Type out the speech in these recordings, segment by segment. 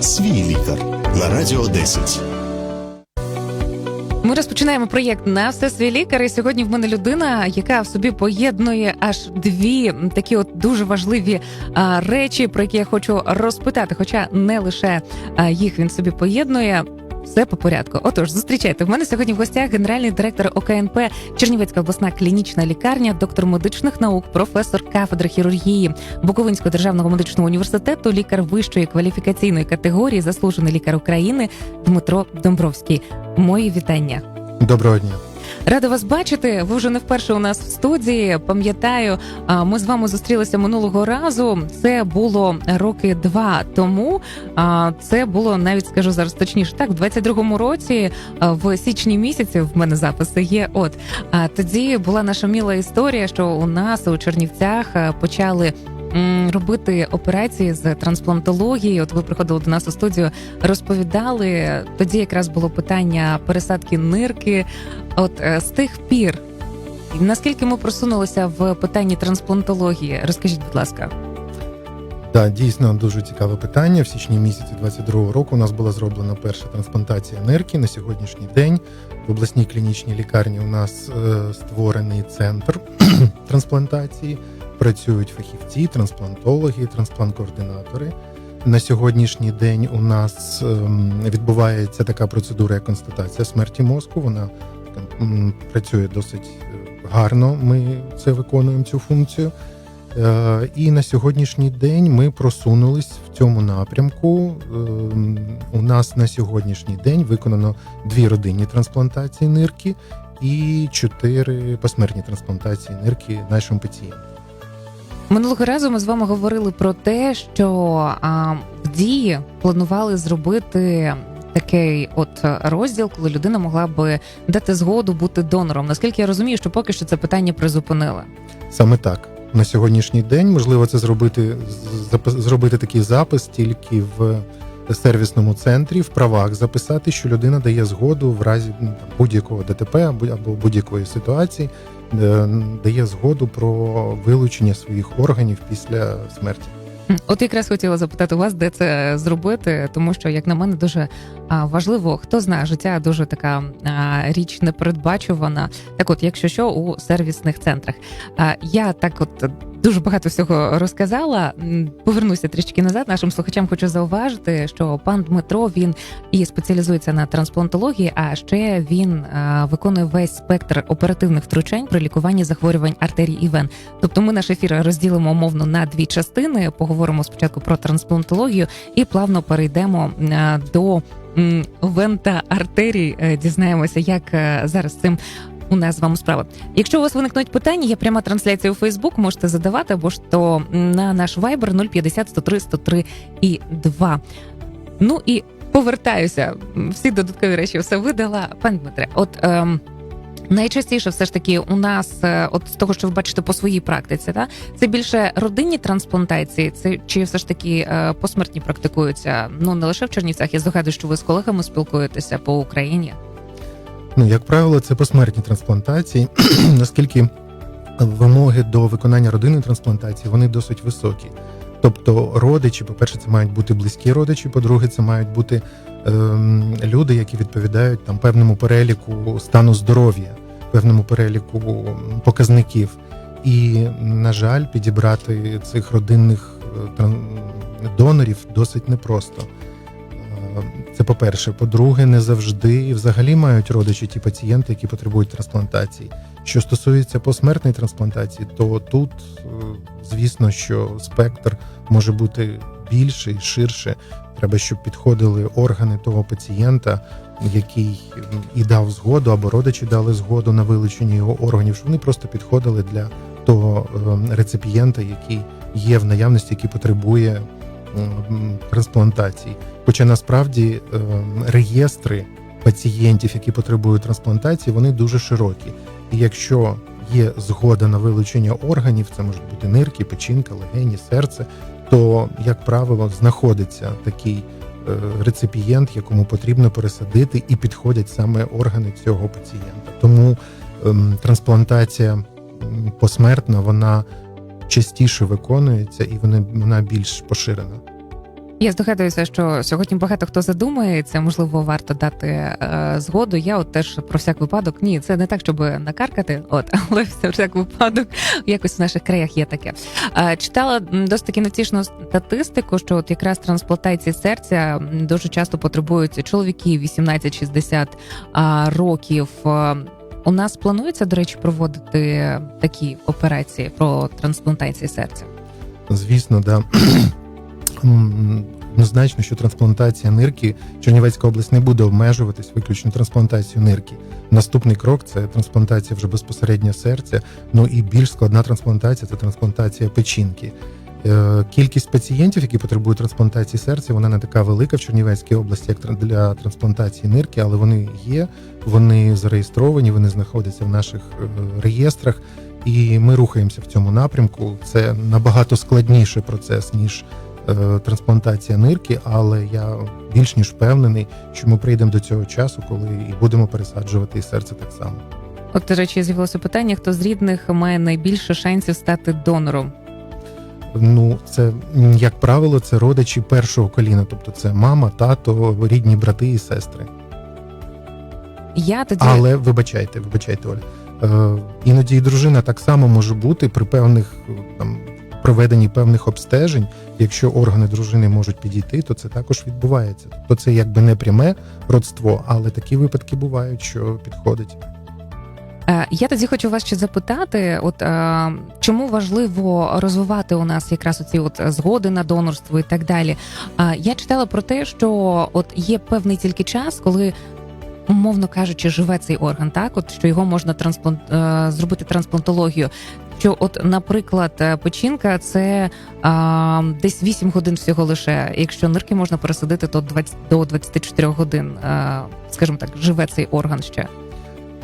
Свій лікар на радіо 10. Ми розпочинаємо проєкт на все свій лікар. І сьогодні в мене людина, яка в собі поєднує аж дві такі от дуже важливі а, речі, про які я хочу розпитати. Хоча не лише а, їх він собі поєднує. Все по порядку. Отож, зустрічайте. В мене сьогодні в гостях генеральний директор ОКНП Чернівецька обласна клінічна лікарня, доктор медичних наук, професор кафедри хірургії Буковинського державного медичного університету, лікар вищої кваліфікаційної категорії, заслужений лікар України Дмитро Домбровський. Мої вітання. Доброго дня. Рада вас бачити. Ви вже не вперше у нас в студії. Пам'ятаю, ми з вами зустрілися минулого разу. Це було роки два тому. Це було навіть скажу зараз точніше. Так, в 22-му році, в січні місяці, в мене записи є. От тоді була наша міла історія, що у нас у Чернівцях почали. Робити операції з трансплантології. От ви приходили до нас у студію, розповідали. Тоді якраз було питання пересадки нирки. От е, з тих пір, наскільки ми просунулися в питанні трансплантології, розкажіть, будь ласка. Так, дійсно дуже цікаве питання. В січні місяці 22-го року у нас була зроблена перша трансплантація нирки. На сьогоднішній день в обласній клінічній лікарні у нас е, створений центр трансплантації. Працюють фахівці, трансплантологи, трансплант-координатори. На сьогоднішній день у нас ем, відбувається така процедура, як констатація смерті мозку. Вона працює досить е, гарно. Ми це виконуємо цю функцію. Е, І на сьогоднішній день ми просунулись в цьому напрямку. Ем, У нас на сьогоднішній день виконано дві родинні трансплантації нирки і чотири посмертні трансплантації нирки нашим пацієнтам. Минулого разу ми з вами говорили про те, що а, дії планували зробити. Такий от розділ, коли людина могла би дати згоду бути донором. Наскільки я розумію, що поки що це питання призупинили. Саме так. На сьогоднішній день можливо це зробити зробити такий запис тільки в сервісному центрі, в правах записати, що людина дає згоду в разі ну, будь-якого ДТП або будь-якої ситуації, дає згоду про вилучення своїх органів після смерті. От якраз хотіла запитати вас, де це зробити, тому що, як на мене, дуже важливо, хто знає, життя дуже така річ непередбачувана. Так, от, якщо що, у сервісних центрах. Я так, от дуже багато всього розказала. Повернуся трішки назад. Нашим слухачам хочу зауважити, що пан Дмитро він і спеціалізується на трансплантології, а ще він а, виконує весь спектр оперативних втручань при лікуванні захворювань артерій і вен. Тобто ми наш ефір розділимо умовно на дві частини. Поговоримо спочатку про трансплантологію і плавно перейдемо е, до м, вен та артерій. Е, Дізнаємося, як е, зараз цим. У нас з вами справа. Якщо у вас виникнуть питання, є пряма трансляція у Фейсбук, можете задавати або ж то на наш Viber 050 103 103 і 2. Ну і повертаюся. Всі додаткові речі все видала. Пан Дмитре, от ем, Найчастіше все ж таки у нас, е, от з того, що ви бачите по своїй практиці, та це більше родинні трансплантації, це чи все ж таки е, посмертні практикуються? Ну не лише в Чернівцях. Я здогадую, що ви з колегами спілкуєтеся по Україні. Ну, як правило, це посмертні трансплантації, наскільки вимоги до виконання родинної трансплантації вони досить високі. Тобто, родичі, по-перше, це мають бути близькі родичі, по-друге, це мають бути ем, люди, які відповідають там певному переліку стану здоров'я, певному переліку показників. І, на жаль, підібрати цих родинних е, донорів досить непросто. Це по-перше. По-друге, не завжди взагалі мають родичі ті пацієнти, які потребують трансплантації. Що стосується посмертної трансплантації, то тут, е, звісно, що спектр може бути більший, ширше. Треба, щоб підходили органи того пацієнта, який і дав згоду, або родичі дали згоду на вилучення його органів, щоб вони просто підходили для того е, реципієнта, який є в наявності, який потребує трансплантації. Хоча насправді е, реєстри пацієнтів, які потребують трансплантації, вони дуже широкі. І якщо є згода на вилучення органів, це можуть бути нирки, печінка, легені, серце, то, як правило, знаходиться такий е, реципієнт, якому потрібно пересадити, і підходять саме органи цього пацієнта. Тому ем, трансплантація посмертна, вона частіше виконується і вона, більш поширена. Я здогадуюся, що сьогодні багато хто задумається, можливо, варто дати е, згоду. Я от теж про всяк випадок. Ні, це не так, щоб накаркати, от, але все всяк випадок якось в наших краях є таке. Е, читала досить таки невтішну статистику, що от якраз трансплантації серця дуже часто потребують чоловіки 18-60 років. Е, У нас планується, до речі, проводити такі операції про трансплантації серця. Звісно, да. М, Однозначно, що трансплантація нирки Чернівецька область не буде обмежуватись виключно трансплантацією нирки. Наступний крок це трансплантація вже безпосередньо серця. Ну і більш складна трансплантація це трансплантація печінки. Е, Кількість пацієнтів, які потребують трансплантації серця, вона не така велика в Чернівецькій області, як для трансплантації нирки, але вони є, вони зареєстровані, вони знаходяться в наших е, реєстрах, і ми рухаємося в цьому напрямку. Це набагато складніший процес ніж трансплантація нирки, але я більш ніж впевнений, що ми прийдемо до цього часу, коли і будемо пересаджувати і серце так само. От, до речі, з'явилося питання: хто з рідних має найбільше шансів стати донором? Ну, це як правило, це родичі першого коліна, тобто це мама, тато, рідні брати і сестри. Я тоді Але вибачайте, вибачайте, Оля. Е, іноді і дружина так само може бути при певних е, там проведенні певних обстежень. Якщо органи дружини можуть підійти, то це також відбувається. Тобто це якби не пряме родство, але такі випадки бувають, що підходить. Е, Я тоді хочу вас ще запитати: от е, чому важливо розвивати у нас якраз оці от згоди на донорство і так далі. Е, Я читала про те, що от є певний тільки час, коли. Умовно кажучи, живе цей орган, так от що його можна трансплант е, зробити трансплантологію. Що, от, наприклад, е, печінка це а, десь 8 годин всього лише. Якщо нирки можна пересадити, то 20, до 24 годин, е, скажімо так, живе цей орган ще.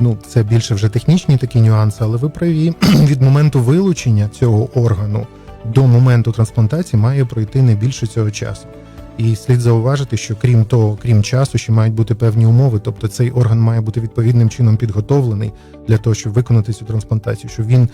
Ну, це більше вже технічні такі нюанси, але ви праві від моменту вилучення цього органу до моменту трансплантації має пройти не більше цього часу. І слід зауважити, що крім того, крім часу, ще мають бути певні умови. Тобто цей орган має бути відповідним чином підготовлений для того, щоб виконати цю трансплантацію, щоб він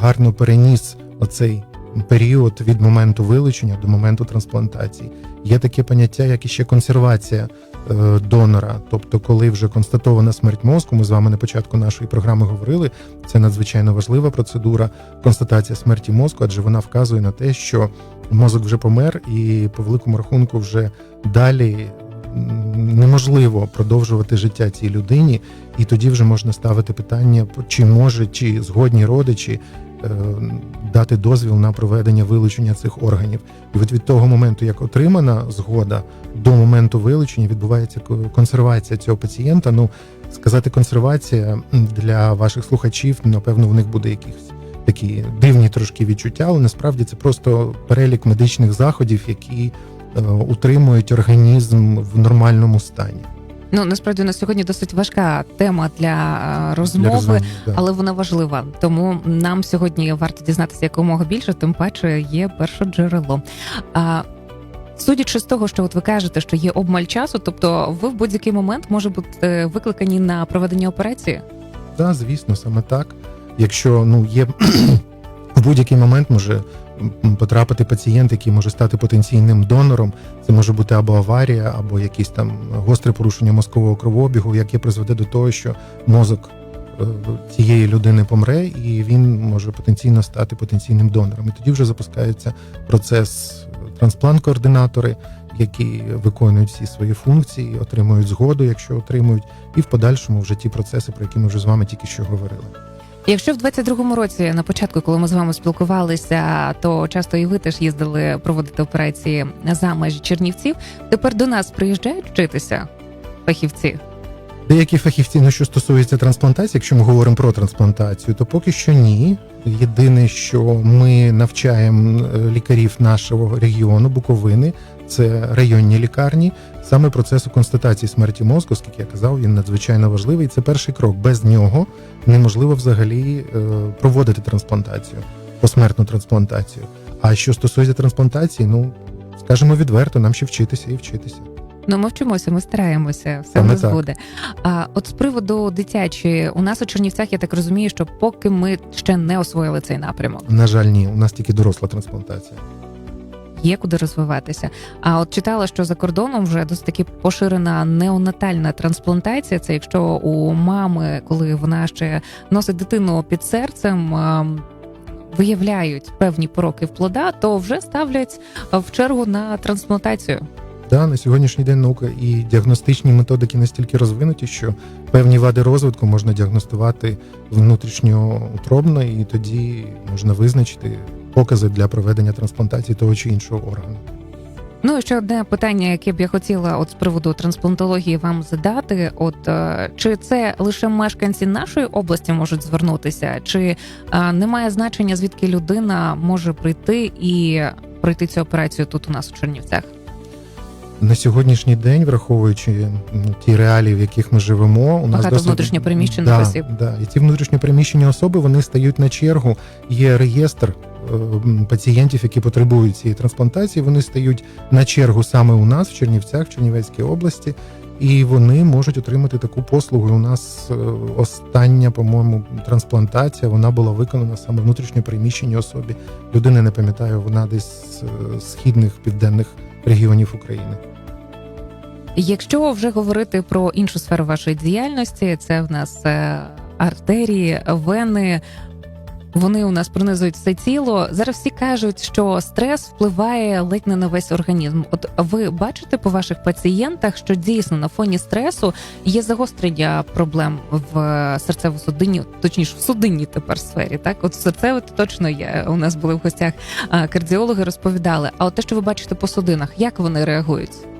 гарно переніс оцей період від моменту вилучення до моменту трансплантації. Є таке поняття, як іще консервація е, донора. Тобто, коли вже констатована смерть мозку, ми з вами на початку нашої програми говорили. Це надзвичайно важлива процедура констатація смерті мозку, адже вона вказує на те, що мозок вже помер, і по великому рахунку вже далі неможливо продовжувати життя цій людині, і тоді вже можна ставити питання, чи може, чи згодні родичі. е, Дати дозвіл на проведення вилучення цих органів, і от від того моменту, як отримана згода, до моменту вилучення відбувається консервація цього пацієнта. Ну сказати консервація для ваших слухачів, напевно, в них буде якісь такі дивні трошки відчуття, але насправді це просто перелік медичних заходів, які утримують організм в нормальному стані. Ну насправді у нас сьогодні досить важка тема для е, Для розмови, розуміння, да. але вона важлива. Тому нам сьогодні варто дізнатися якомога більше, тим паче є перше джерело. А судячи з того, що от ви кажете, що є обмаль часу, тобто ви в будь-який момент може бути е, викликані на проведення операції. Так, звісно, саме так. Якщо ну є в будь-який момент може потрапити пацієнт, який може стати потенційним донором. Це може бути або аварія, або якісь там гостре порушення мозкового кровообігу, яке призведе до того, що мозок е, цієї людини помре, і він може потенційно стати потенційним донором. І тоді вже запускається процес трансплант-координатори, які виконують всі свої функції, отримують згоду, якщо отримують, і в подальшому вже ті процеси, про які ми вже з вами тільки що говорили. Якщо в 22-му році, на початку, коли ми з вами спілкувалися, то часто і ви теж їздили проводити операції за межі Чернівців. Тепер до нас приїжджають вчитися фахівці. Деякі фахівці, ну що стосується трансплантації, якщо ми говоримо про трансплантацію, то поки що ні. Єдине, що ми навчаємо е, лікарів нашого регіону Буковини, це районні лікарні. Саме процесу констатації смерті мозку, оскільки я казав, він надзвичайно важливий. Це перший крок. Без нього неможливо взагалі е, проводити трансплантацію, посмертну трансплантацію. А що стосується трансплантації, ну скажімо відверто, нам ще вчитися і вчитися. Ну, ми вчимося, ми стараємося, все Саме нас так. буде. А от з приводу дитячої, у нас у Чернівцях, я так розумію, що поки ми ще не освоїли цей напрямок. На жаль, ні, у нас тільки доросла трансплантація. Є куди розвиватися. А от читала, що за кордоном вже досить таки поширена неонатальна трансплантація. Це якщо у мами, коли вона ще носить дитину під серцем. ем, Виявляють певні пороки в плода, то вже ставлять е, в чергу на трансплантацію. Да, на сьогоднішній день наука і діагностичні методики настільки розвинуті, що певні вади розвитку можна діагностувати внутрішньоутробно, і тоді можна визначити покази для проведення трансплантації того чи іншого органу. Ну і ще одне питання, яке б я хотіла от з приводу трансплантології вам задати: от е, чи це лише мешканці нашої області можуть звернутися, чи е, немає значення, звідки людина може прийти і пройти цю операцію тут у нас у Чернівцях? На сьогоднішній день, враховуючи ті реалії, в яких ми живемо, у нас Багато досить... внутрішньопереміщених да, осіб. Да. І ці внутрішньопереміщені особи вони стають на чергу. Є реєстр е, пацієнтів, які потребують цієї трансплантації. Вони стають на чергу саме у нас в Чернівцях, в Чернівецькій області. І вони можуть отримати таку послугу. У нас е, остання, по-моєму, трансплантація вона була виконана саме внутрішньопереміщеній особі. Людина не пам'ятаю, вона десь е, з східних південних регіонів України. Якщо вже говорити про іншу сферу вашої діяльності, це в нас е, артерії, вени. Вони у нас пронизують все тіло. Зараз всі кажуть, що стрес впливає ледь не на весь організм. От ви бачите по ваших пацієнтах, що дійсно на фоні стресу є загострення проблем в серцево-судинній, точніше в судинній тепер сфері. Так, от серцеве то точно є. У нас були в гостях кардіологи, розповідали. А от те, що ви бачите по судинах, як вони реагують?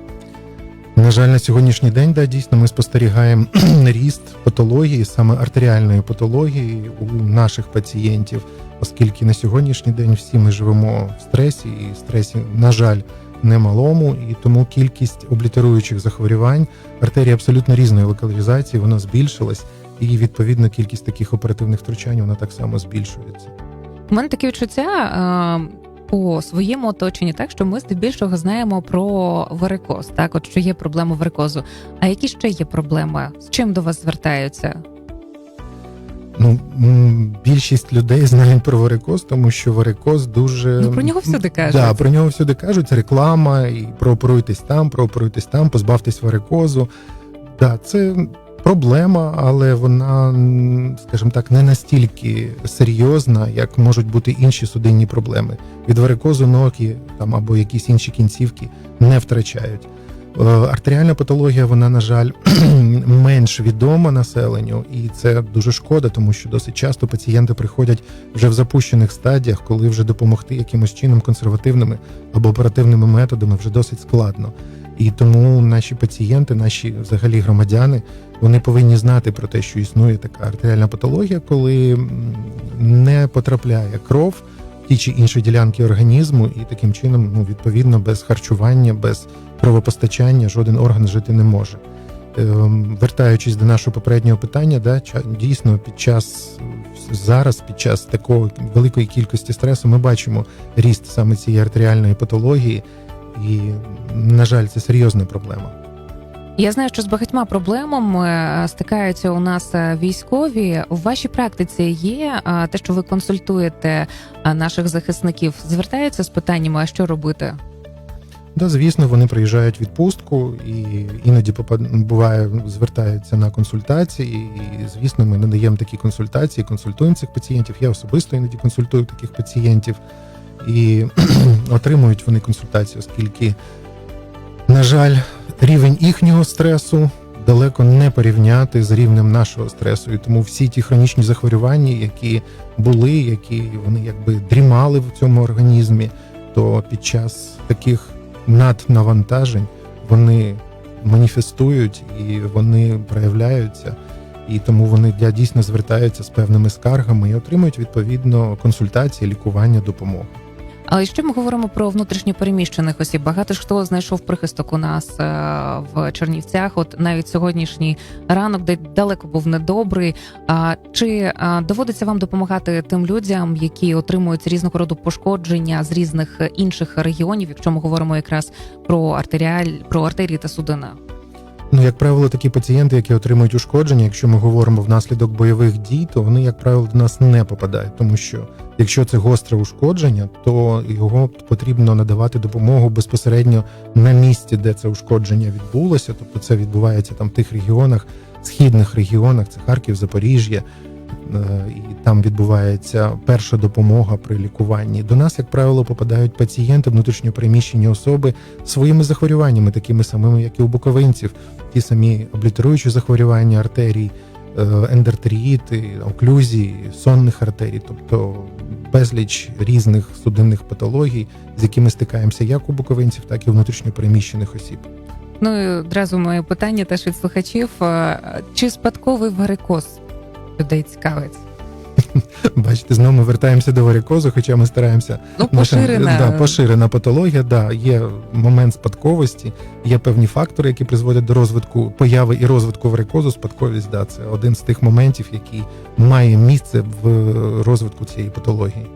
На жаль, на сьогоднішній день да, дійсно ми спостерігаємо ріст патології, саме артеріальної патології у наших пацієнтів, оскільки на сьогоднішній день всі ми живемо в стресі, і стресі, на жаль, немалому, і тому кількість облітеруючих захворювань артерії абсолютно різної локалізації вона збільшилась, і відповідно кількість таких оперативних втручань вона так само збільшується. У мене таке відчуття по своєму оточенні, так що ми здебільшого знаємо про варикоз, так от що є проблема варикозу. А які ще є проблеми? З чим до вас звертаються? Ну більшість людей знають про варикоз, тому що варикоз дуже Ну, про нього всюди кажуть. Да, про нього всюди кажуть. Реклама, і прооперуйтесь там, прооперуйтесь там, позбавтесь варикозу. Да, це проблема, але вона, скажімо так, не настільки серйозна, як можуть бути інші судинні проблеми. Від варикозу ноги там або якісь інші кінцівки не втрачають. Е, Артеріальна патологія, вона, на жаль, менш відома населенню, і це дуже шкода, тому що досить часто пацієнти приходять вже в запущених стадіях, коли вже допомогти якимось чином консервативними або оперативними методами вже досить складно. І тому наші пацієнти, наші взагалі громадяни, вони повинні знати про те, що існує така артеріальна патологія, коли не потрапляє кров в ті чи інші ділянки організму, і таким чином, ну відповідно, без харчування, без кровопостачання жоден орган жити не може. Ем, Вертаючись до нашого попереднього питання, да, дійсно під час зараз, під час такої великої кількості стресу, ми бачимо ріст саме цієї артеріальної патології, і, на жаль, це серйозна проблема. Я знаю, що з багатьма проблемами е, стикаються у нас е, військові. У вашій практиці є е, те, що ви консультуєте наших захисників, звертаються з питаннями, а що робити? Да, звісно, вони приїжджають в відпустку і іноді буває, звертаються на консультації. І, звісно, ми надаємо такі консультації, консультуємо цих пацієнтів. Я особисто іноді консультую таких пацієнтів і отримують вони консультацію, оскільки, на жаль, рівень їхнього стресу далеко не порівняти з рівнем нашого стресу. І тому всі ті хронічні захворювання, які були, які вони якби дрімали в цьому організмі, то під час таких наднавантажень вони маніфестують і вони проявляються, і тому вони для дійсно звертаються з певними скаргами і отримують відповідно консультації, лікування, допомогу. Але що ми говоримо про внутрішньопереміщених осіб? Багато ж хто знайшов прихисток у нас е, в Чернівцях. От навіть сьогоднішній ранок, де далеко був недобрий. А чи доводиться вам допомагати тим людям, які отримують різного роду пошкодження з різних е, інших регіонів, якщо ми говоримо якраз про артеріаль, про артерії та судина? Ну, як правило, такі пацієнти, які отримують ушкодження, якщо ми говоримо внаслідок бойових дій, то вони, як правило, до нас не попадають, тому що Якщо це гостре ушкодження, то його потрібно надавати допомогу безпосередньо на місці, де це ушкодження відбулося. Тобто це відбувається там в тих регіонах, східних регіонах, це Харків, Запоріжжя, е, і там відбувається перша допомога при лікуванні. До нас, як правило, попадають пацієнти, внутрішньопереміщені особи своїми захворюваннями, такими самими, як і у буковинців, ті самі облітеруючі захворювання артерій, е, ендартеріїти, оклюзії, сонних артерій, тобто безліч різних судинних патологій, з якими стикаємося як у буковинців, так і внутрішньопереміщених осіб. Ну і одразу моє питання теж від слухачів: Е, чи спадковий варикоз людей цікавить? Бачите, знову ми вертаємося до варікозу, хоча ми стараємося Ну, Наша- поширена. да, поширена патологія. Да, є момент спадковості, є певні фактори, які призводять до розвитку появи і розвитку варикозу. Спадковість, да, це один з тих моментів, який має місце в розвитку цієї патології.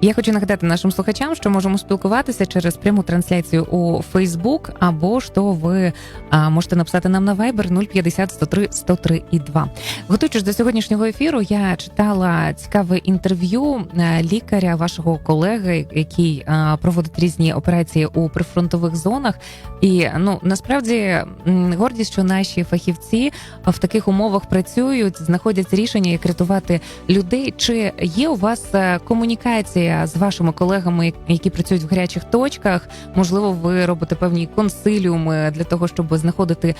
Я хочу нагадати нашим слухачам, що можемо спілкуватися через пряму трансляцію у Facebook, або то ви а, можете написати нам на Viber 050 103 103 і 2. Готуючись до сьогоднішнього ефіру, я читала цікаве інтерв'ю е, лікаря, вашого колеги, який а, проводить різні операції у прифронтових зонах. І ну насправді гордість, що наші фахівці в таких умовах працюють, знаходять рішення, як рятувати людей. Чи є у вас е, комунікація з вашими колегами, які працюють в гарячих точках? Можливо, ви робите певні консиліуми для того, щоб знаходити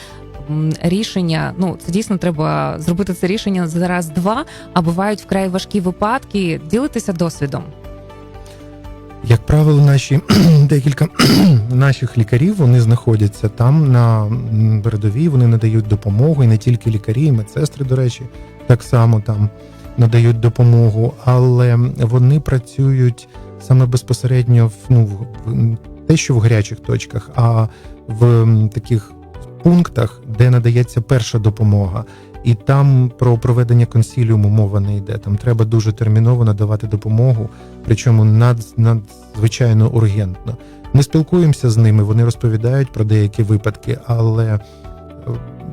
рішення? Ну це дійсно треба зробити це рішення за раз-два, а бувають вкрай важкі випадки. Ділитися досвідом. Як правило, наші декілька наших лікарів вони знаходяться там на передовій, вони надають допомогу, і не тільки лікарі, і медсестри, до речі, так само там надають допомогу, але вони працюють саме безпосередньо в ну в те, що в гарячих точках, а в таких пунктах, де надається перша допомога. І там про проведення консіліуму мова не йде. Там треба дуже терміново надавати допомогу, причому над, надзвичайно ургентно. Ми спілкуємося з ними, вони розповідають про деякі випадки, але е,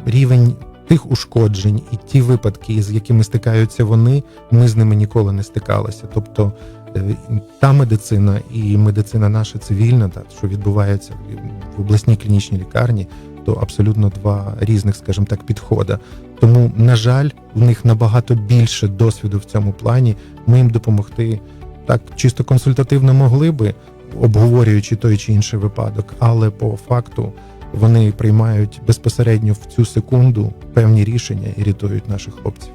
рівень тих ушкоджень і ті випадки, з якими стикаються вони, ми з ними ніколи не стикалися. Тобто е, та медицина і медицина наша цивільна, та що відбувається в- обласній клінічній лікарні, то абсолютно два різних, скажімо так, підходи. Тому, на жаль, в них набагато більше досвіду в цьому плані. Ми їм допомогти так чисто консультативно могли би, обговорюючи той чи інший випадок, але по факту вони приймають безпосередньо в цю секунду певні рішення і рятують наших хлопців.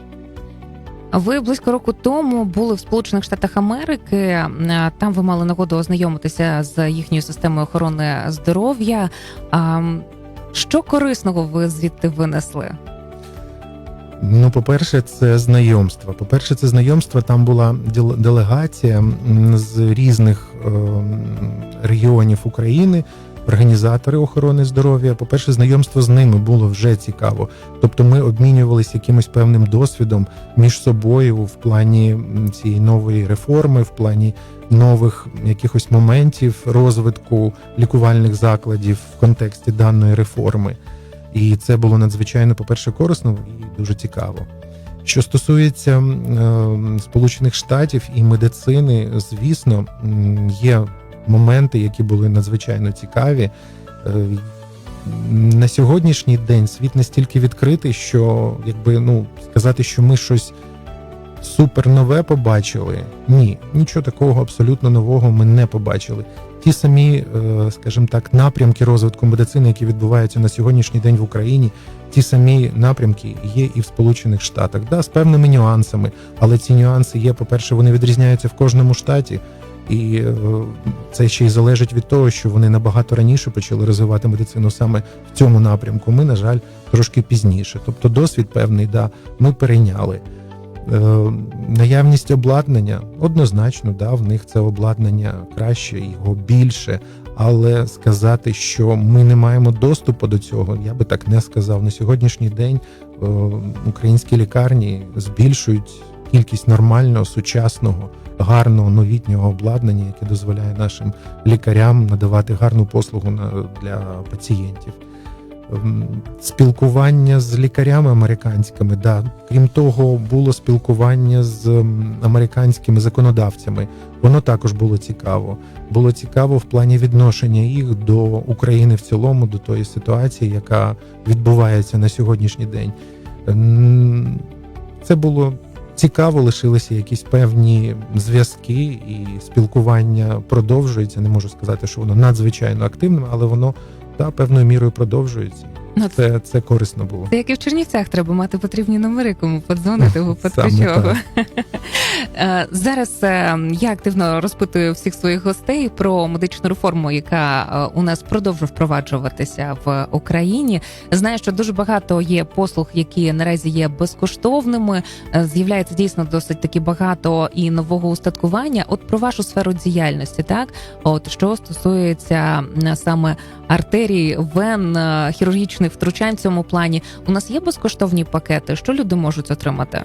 Ви близько року тому були в Сполучених Штатах Америки. Е, Там ви мали нагоду ознайомитися з їхньою системою охорони здоров'я. Що корисного ви звідти винесли? Ну, по-перше, це знайомство. По-перше, це знайомство. Там була дел- делегація з різних ем, регіонів України, організатори охорони здоров'я. По-перше, знайомство з ними було вже цікаво. Тобто, ми обмінювалися якимось певним досвідом між собою в плані цієї нової реформи, в плані нових якихось моментів розвитку лікувальних закладів в контексті даної реформи. І це було надзвичайно, по-перше, корисно і дуже цікаво. Що стосується е, Сполучених Штатів і медицини, звісно, є моменти, які були надзвичайно цікаві. Е, На сьогоднішній день світ настільки відкритий, що якби ну сказати, що ми щось супер нове побачили. Ні, нічого такого абсолютно нового ми не побачили. Ті самі, е, скажімо так, напрямки розвитку медицини, які відбуваються на сьогоднішній день в Україні, ті самі напрямки є і в Сполучених Штатах, да, з певними нюансами. Але ці нюанси є. По-перше, вони відрізняються в кожному штаті, і е, це ще й залежить від того, що вони набагато раніше почали розвивати медицину саме в цьому напрямку. Ми, на жаль, трошки пізніше. Тобто, досвід певний, да, ми перейняли. Е, наявність обладнання однозначно, да, в них це обладнання краще, його більше. Але сказати, що ми не маємо доступу до цього, я би так не сказав. На сьогоднішній день е, українські лікарні збільшують кількість нормального, сучасного, гарного новітнього обладнання, яке дозволяє нашим лікарям надавати гарну послугу для пацієнтів. спілкування з лікарями американськими. Да. Крім того, було спілкування з американськими законодавцями. Воно також було цікаво. Було цікаво в плані відношення їх до України в цілому, до тої ситуації, яка відбувається на сьогоднішній день. Це було цікаво, лишилися якісь певні зв'язки, і спілкування продовжується. Не можу сказати, що воно надзвичайно активним, але воно та певною мірою продовжується. Ну, Це, це корисно було. Це як і в Чернівцях треба мати потрібні номери, кому подзвонити випадку чого. Е, Зараз е, я активно розпитую всіх своїх гостей про медичну реформу, яка е, у нас продовжує впроваджуватися в Україні. Знаю, що дуже багато є послуг, які наразі є безкоштовними. З'являється дійсно досить таки багато і нового устаткування. От про вашу сферу діяльності, так от що стосується саме артерій, вен, е, хірургічних втручань в цьому плані. У нас є безкоштовні пакети. Що люди можуть отримати?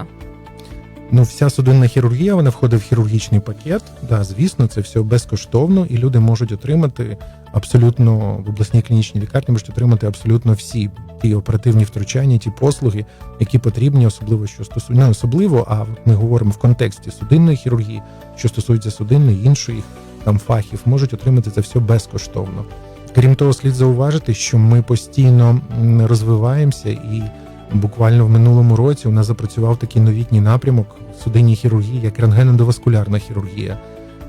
Ну, вся судинна хірургія вона входить в хірургічний пакет. Да, звісно, це все безкоштовно, і люди можуть отримати абсолютно в обласній клінічній лікарні можуть отримати абсолютно всі ті оперативні втручання, ті послуги, які потрібні, особливо що стосується не особливо, а ми говоримо в контексті судинної хірургії, що стосується судинної іншої там фахів, можуть отримати це все безкоштовно. Крім того, слід зауважити, що ми постійно розвиваємося і Буквально в минулому році у нас запрацював такий новітній напрямок в судинній хірургії, як рентгенодоваскулярна хірургія.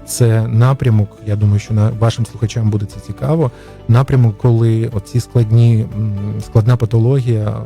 Це напрямок, я думаю, що на вашим слухачам буде це цікаво. Напрямок, коли оці складні складна патологія,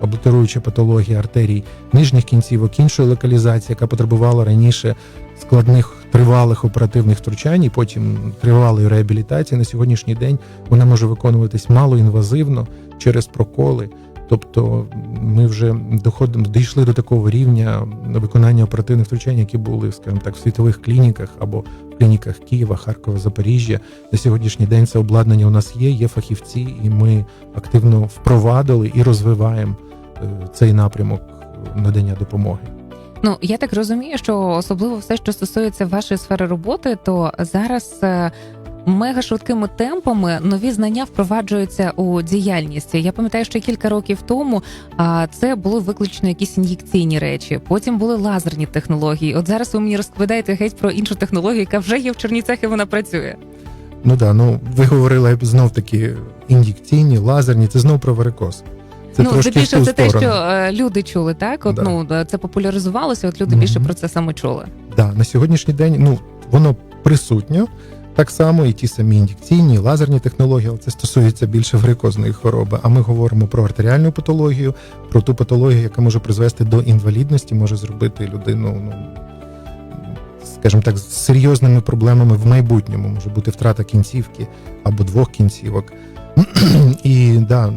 облітеруюча патологія артерій нижніх кінцівок, іншої локалізації, яка потребувала раніше складних тривалих оперативних втручань, і потім тривалої реабілітації. На сьогоднішній день вона може виконуватись малоінвазивно через проколи. Тобто ми вже доходимо дійшли до такого рівня виконання оперативних втручань, які були, скажімо так, в світових клініках або в клініках Києва, Харкова, Запоріжжя. На сьогоднішній день це обладнання у нас є, є фахівці, і ми активно впровадили і розвиваємо е, цей напрямок надання допомоги. Ну я так розумію, що особливо все, що стосується вашої сфери роботи, то зараз. е, Мега швидкими темпами нові знання впроваджуються у діяльність. Я пам'ятаю, що кілька років тому а, це були виключно якісь ін'єкційні речі. Потім були лазерні технології. От зараз ви мені розповідаєте геть про іншу технологію, яка вже є в Чернівцях і вона працює. Ну да, ну ви говорили знов таки ін'єкційні, лазерні, це знов про варикоз. Це ну трошки в ту це те, що е, люди чули, так от Да. ну це популяризувалося. От люди Мгм. більше про це саме чули. Да, на сьогоднішній день ну воно присутнє. Так само і ті самі ін'єкційні, лазерні технології, але це стосується більше варикозної хвороби. А ми говоримо про артеріальну патологію, про ту патологію, яка може призвести до інвалідності, може зробити людину, ну скажімо так, з серйозними проблемами в майбутньому. Може бути втрата кінцівки або двох кінцівок. І да,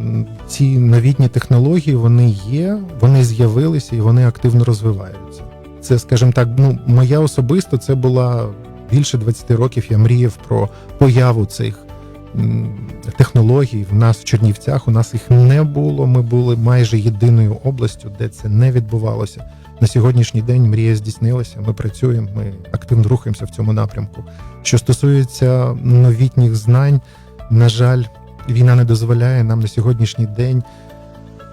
ці новітні технології вони є, вони з'явилися і вони активно розвиваються. Це, скажімо так, ну моя особисто це була більше 20 років. Я мріяв про появу цих технологій. В нас в Чернівцях у нас їх не було. Ми були майже єдиною областю, де це не відбувалося. На сьогоднішній день мрія здійснилася. Ми працюємо, ми активно рухаємося в цьому напрямку. Що стосується новітніх знань, на жаль, війна не дозволяє нам на сьогоднішній день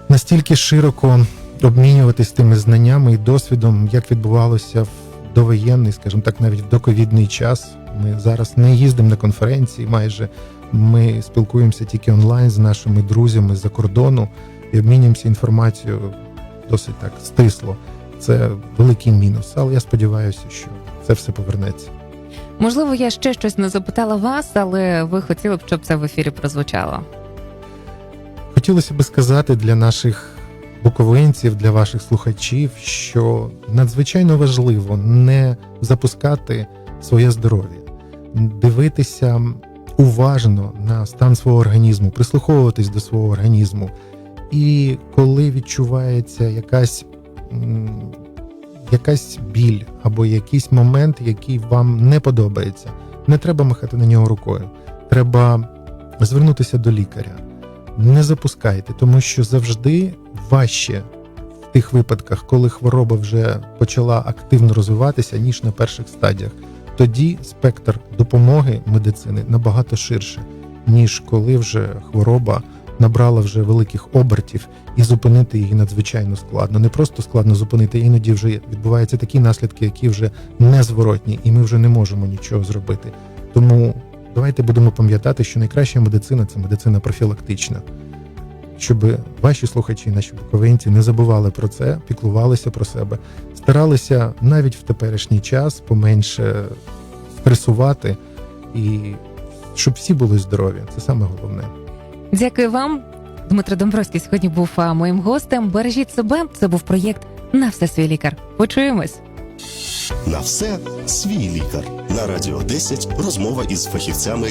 настільки широко обмінюватись тими знаннями і досвідом, як відбувалося в довоєнний, скажімо так, навіть в доковідний час. Ми зараз не їздимо на конференції. Майже ми спілкуємося тільки онлайн з нашими друзями з-за кордону і обмінюємося інформацією досить так стисло. Це великий мінус, але я сподіваюся, що це все повернеться. Можливо, я ще щось не запитала вас, але ви хотіли б, щоб це в ефірі прозвучало. Хотілося би сказати для наших буковинців, для ваших слухачів, що надзвичайно важливо не запускати своє здоров'я, дивитися уважно на стан свого організму, прислуховуватись до свого організму. І коли відчувається якась, якась біль або якийсь момент, який вам не подобається, не треба махати на нього рукою. Треба звернутися до лікаря не запускайте, тому що завжди важче в тих випадках, коли хвороба вже почала активно розвиватися, ніж на перших стадіях. Тоді спектр допомоги медицини набагато ширше. ніж коли вже хвороба набрала вже великих обертів, і зупинити її надзвичайно складно. Не просто складно зупинити, іноді вже відбуваються такі наслідки, які вже незворотні, і ми вже не можемо нічого зробити. Тому давайте будемо пам'ятати, що найкраща медицина це медицина профілактична. Щоб ваші слухачі, наші буковинці, не забували про це, піклувалися про себе, старалися навіть в теперішній час поменше стресувати і щоб всі були здорові. Це саме головне. Дякую вам. Дмитро Домбровський сьогодні був моїм гостем. Бережіть себе. Це був проєкт на все свій лікар. Почуємось. На все свій лікар. На радіо 10 розмова із фахівцями